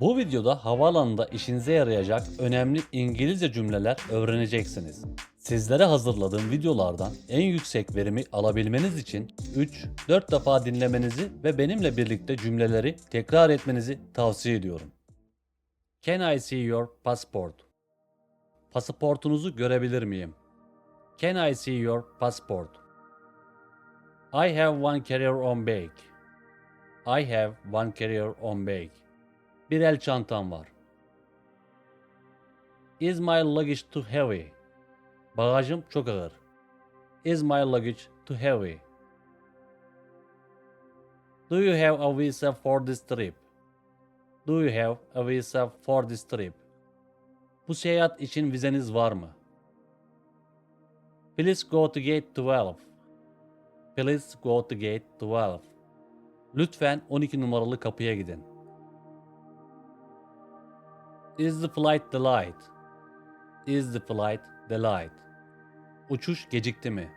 Bu videoda havaalanında işinize yarayacak önemli İngilizce cümleler öğreneceksiniz. Sizlere hazırladığım videolardan en yüksek verimi alabilmeniz için 3-4 defa dinlemenizi ve benimle birlikte cümleleri tekrar etmenizi tavsiye ediyorum. Can I see your passport? Pasaportunuzu görebilir miyim? Can I see your passport? I have one carrier on bag. I have one carrier on bag. Bir el çantam var. Is my luggage too heavy? Bagajım çok ağır. Is my luggage too heavy? Do you have a visa for this trip? Do you have a visa for this trip? Bu seyahat için vizeniz var mı? Please go to gate 12. Please go to gate 12. Lütfen 12 numaralı kapıya gidin. Is the flight delayed? Is the flight delayed? Uçuş gecikti mi?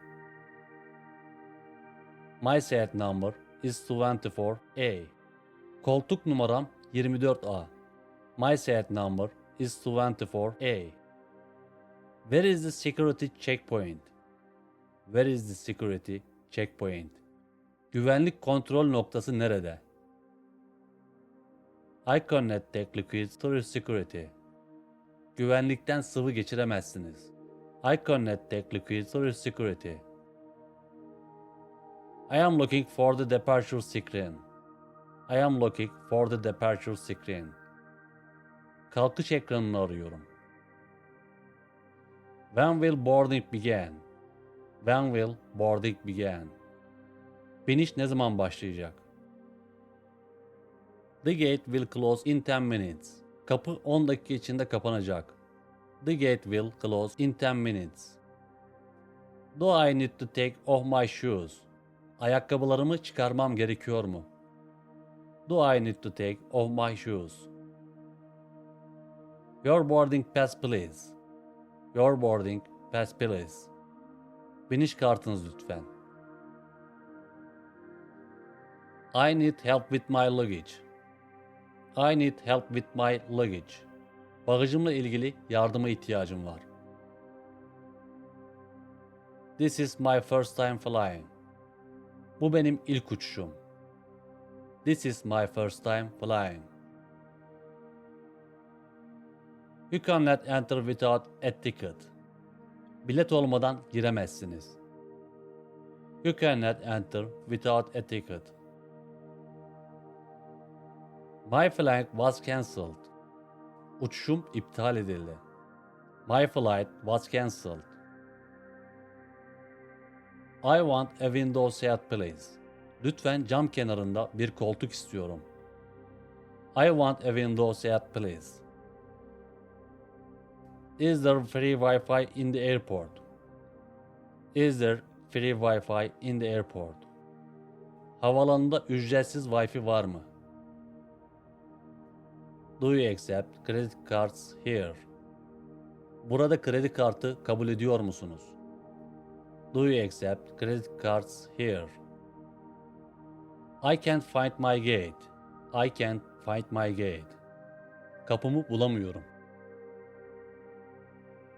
My seat number is 24A. Koltuk numaram 24A. My seat number is 24A. Where is the security checkpoint? Where is the security checkpoint? Güvenlik kontrol noktası nerede? I cannot take liquids through security. Güvenlikten sıvı geçiremezsiniz. I cannot take liquids through security. I am looking for the departure screen. I am looking for the departure screen. Kalkış ekranını arıyorum. When will boarding begin? When will boarding begin? Biniş ne zaman başlayacak? The gate will close in 10 minutes. Kapı 10 dakika içinde kapanacak. The gate will close in 10 minutes. Do I need to take off my shoes? Ayakkabılarımı çıkarmam gerekiyor mu? Do I need to take off my shoes? Your boarding pass please. Your boarding pass please. Biniş kartınız lütfen. I need help with my luggage. I need help with my luggage. Bagajımla ilgili yardıma ihtiyacım var. This is my first time flying. Bu benim ilk uçuşum. This is my first time flying. You cannot enter without a ticket. Bilet olmadan giremezsiniz. You cannot enter without a ticket. My flight was cancelled. Uçuşum iptal edildi. My flight was cancelled. I want a window seat please. Lütfen cam kenarında bir koltuk istiyorum. I want a window seat please. Is there free Wi-Fi in the airport? Is there free Wi-Fi in the airport? Havalanında ücretsiz Wi-Fi var mı? Do you accept credit cards here? Burada kredi kartı kabul ediyor musunuz? Do you accept credit cards here? I can't find my gate. I can't find my gate. Kapımı bulamıyorum.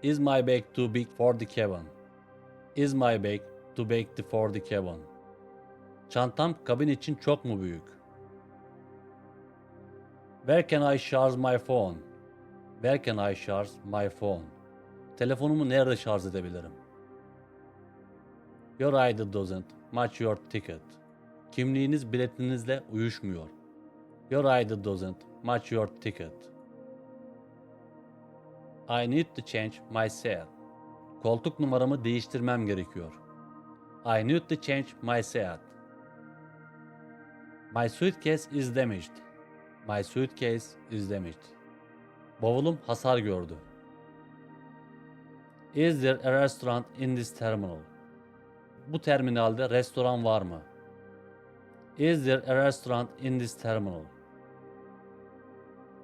Is my bag too big for the cabin? Is my bag too big for the cabin? Çantam kabin için çok mu büyük? Where can I charge my phone? Where can I charge my phone? Telefonumu nerede şarj edebilirim? Your ID doesn't match your ticket. Kimliğiniz biletinizle uyuşmuyor. Your ID doesn't match your ticket. I need to change my seat. Koltuk numaramı değiştirmem gerekiyor. I need to change my seat. My suitcase is damaged. My suitcase is damaged. Bavulum hasar gördü. Is there a restaurant in this terminal? Bu terminalde restoran var mı? Is there a restaurant in this terminal?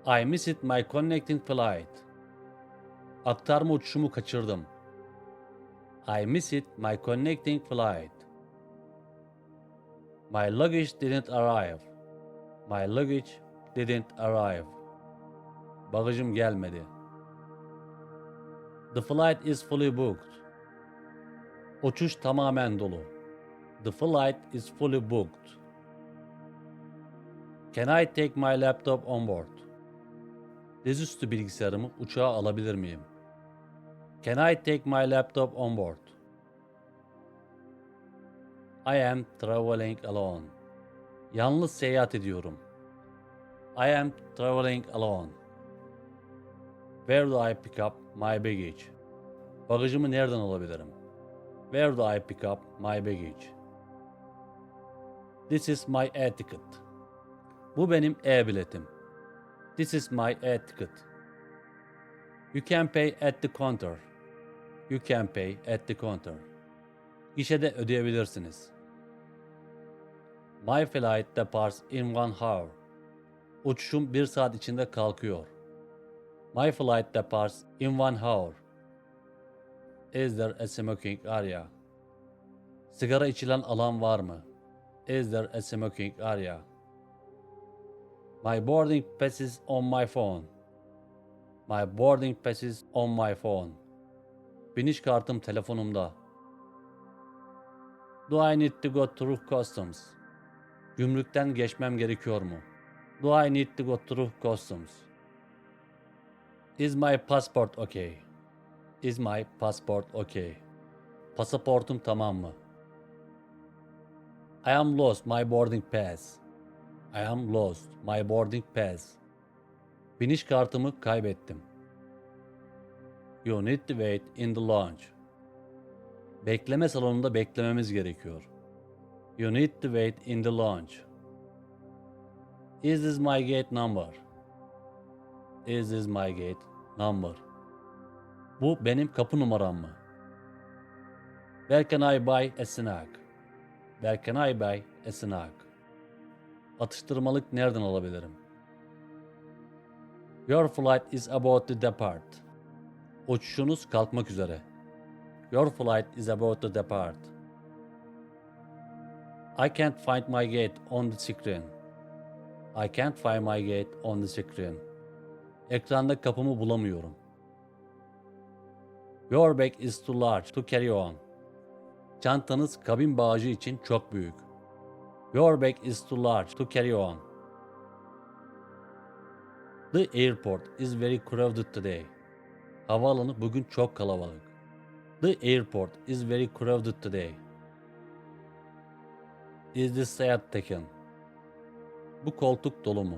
I missed my connecting flight. Aktarma uçuşumu kaçırdım. I missed my connecting flight. My luggage didn't arrive. My luggage didn't arrive. Bagajım gelmedi. The flight is fully booked. Uçuş tamamen dolu. The flight is fully booked. Can I take my laptop on board? Dizüstü bilgisayarımı uçağa alabilir miyim? Can I take my laptop on board? I am traveling alone. Yalnız seyahat ediyorum. I am traveling alone. Where do I pick up my baggage? Bagajımı nereden alabilirim? Where do I pick up my baggage? This is my air ticket. Bu benim e-biletim. This is my air ticket. You can pay at the counter. You can pay at the counter. Gişede ödeyebilirsiniz. My flight departs in one hour. Uçuşum bir saat içinde kalkıyor. My flight departs in one hour. Is there a smoking area? Sigara içilen alan var mı? Is there a smoking area? My boarding pass is on my phone. My boarding pass is on my phone. Biniş kartım telefonumda. Do I need to go through customs? Gümrükten geçmem gerekiyor mu? Do I need to go through customs? Is my passport okay? Is my passport okay? Pasaportum tamam mı? I am lost my boarding pass. I am lost my boarding pass. Biniş kartımı kaybettim. You need to wait in the lounge. Bekleme salonunda beklememiz gerekiyor. You need to wait in the lounge. Is this my gate number? Is this my gate number? Bu benim kapı numaram mı? Where can I buy a snack? Where can I buy a snack? Atıştırmalık nereden alabilirim? Your flight is about to depart. Uçuşunuz kalkmak üzere. Your flight is about to depart. I can't find my gate on the screen. I can't find my gate on the screen. Ekranda kapımı bulamıyorum. Your bag is too large to carry on. Çantanız kabin bağcı için çok büyük. Your bag is too large to carry on. The airport is very crowded today. Havaalanı bugün çok kalabalık. The airport is very crowded today. Is this seat taken? Bu koltuk dolu mu?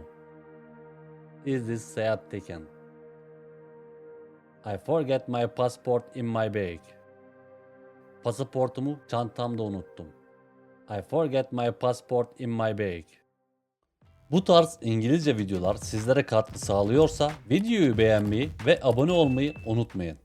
Is this seat taken? I forget my passport in my bag. Pasaportumu çantamda unuttum. I forget my passport in my bag. Bu tarz İngilizce videolar sizlere katkı sağlıyorsa videoyu beğenmeyi ve abone olmayı unutmayın.